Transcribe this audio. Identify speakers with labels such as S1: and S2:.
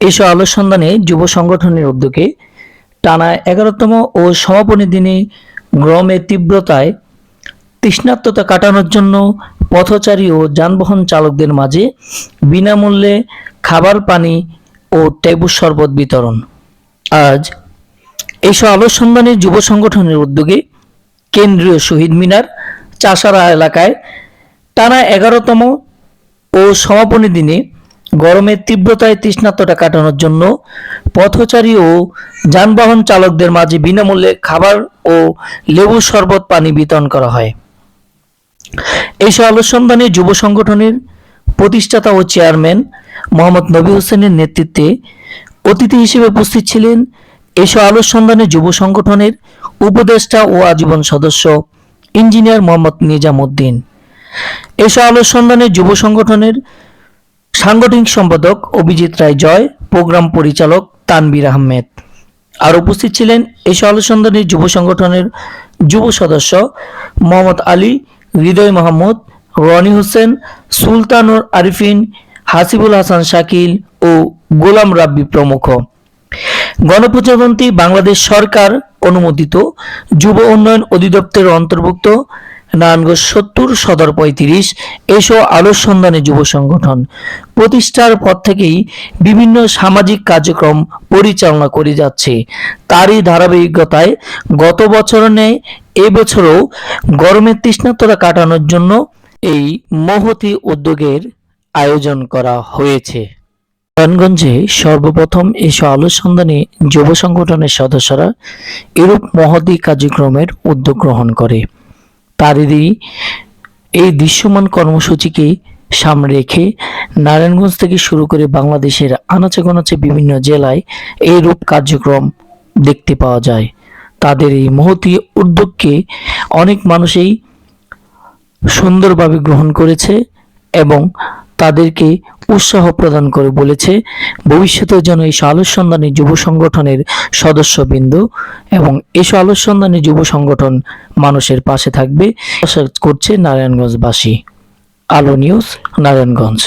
S1: এসব আলোসন্ধানে যুব সংগঠনের উদ্যোগে টানা এগারোতম ও সমাপনী দিনে গরমের তীব্রতায় তৃষ্ণার্ততা কাটানোর জন্য পথচারী ও যানবাহন চালকদের মাঝে বিনামূল্যে খাবার, পানি ও টেবু শরবত বিতরণ। আজ এসব আলোসন্ধানে যুব সংগঠনের উদ্যোগে কেন্দ্রীয় শহীদ মিনার চাষারা এলাকায় টানা এগারোতম ও সমাপনী দিনে গরমের তীব্রতায় তৃষ্ণার্ততা কাটানোর জন্য পথচারী ও যানবাহন চালকদের মাঝে বিনামূল্যে খাবার ও লেবু শরবত পানি বিতরণ করা হয়। এইসব আলোসন্ধানে যুব সংগঠনের প্রতিষ্ঠাতা ও চেয়ারম্যান মোহাম্মদ নবী হোসেনের নেতৃত্বে অতিথি হিসেবে উপস্থিত ছিলেন এসব আলোসন্ধানে যুব সংগঠনের উপদেষ্টা ও আজীবন সদস্য ইঞ্জিনিয়ার মোহাম্মদ নিজামুদ্দিন। এসব আলোসন্ধানে যুব সংগঠনের সাংগঠনিক সম্পাদক অভিজিৎ রায় জয় প্রোগ্রাম পরিচালক তানবির আহমেদ। আর উপস্থিত ছিলেন এসব আলোসন্ধানে যুব সংগঠনের যুব সদস্য মোহাম্মদ আলী, হৃদয় মাহমুদ রনি হোসেন, সুলতানুর আরিফিন, হাসিবুল হাসান শাকিল ও গোলাম রাব্বি প্রমুখ। গণপ্রজাতন্ত্রী বাংলাদেশ সরকার অনুমোদিত যুব উন্নয়ন অধিদপ্তরের অন্তর্ভুক্ত নারায়ণগঞ্জ সত্তর, সদর পঁয়ত্রিশ এসব আলোর সন্ধানে যুব সংগঠন। প্রতিষ্ঠার পর থেকেই বিভিন্ন সামাজিক কার্যক্রম পরিচালনা করে যাচ্ছে। তারই ধারাবাহিকতায় গত বছর ন্যায় এবছরও গরমের তৃষ্ণাতরা কাটানোর জন্য এই মহতি উদ্যোগের আয়োজন করা হয়েছে। নারায়ণগঞ্জে সর্বপ্রথম এসব আলোর সন্ধানে যুব সংগঠনের সদস্যরা এরূপ মহতি কার্যক্রমের উদ্যোগ গ্রহণ করে। তাদেরই এই দৃশ্যমান কর্মসূচিকে সামনে রেখে নারায়ণগঞ্জ থেকে শুরু করে বাংলাদেশের আনাচে গোনাচে বিভিন্ন জেলায় এই রূপ কার্যক্রম দেখতে পাওয়া যায়। তাদের এই মহতি উদ্যোগকে অনেক মানুষই সুন্দরভাবে গ্রহণ করেছে এবং তাদেরকে উৎসাহ প্রদান করে বলেছে ভবিষ্যতের জন্য এই আলোসন্ধানী যুব সংগঠনের সদস্যবৃন্দ এবং এসব আলোসন্ধানী যুব সংগঠন মানুষের পাশে থাকবে। আশা করছে নারায়ণগঞ্জবাসী। আলো নিউজ, নারায়ণগঞ্জ।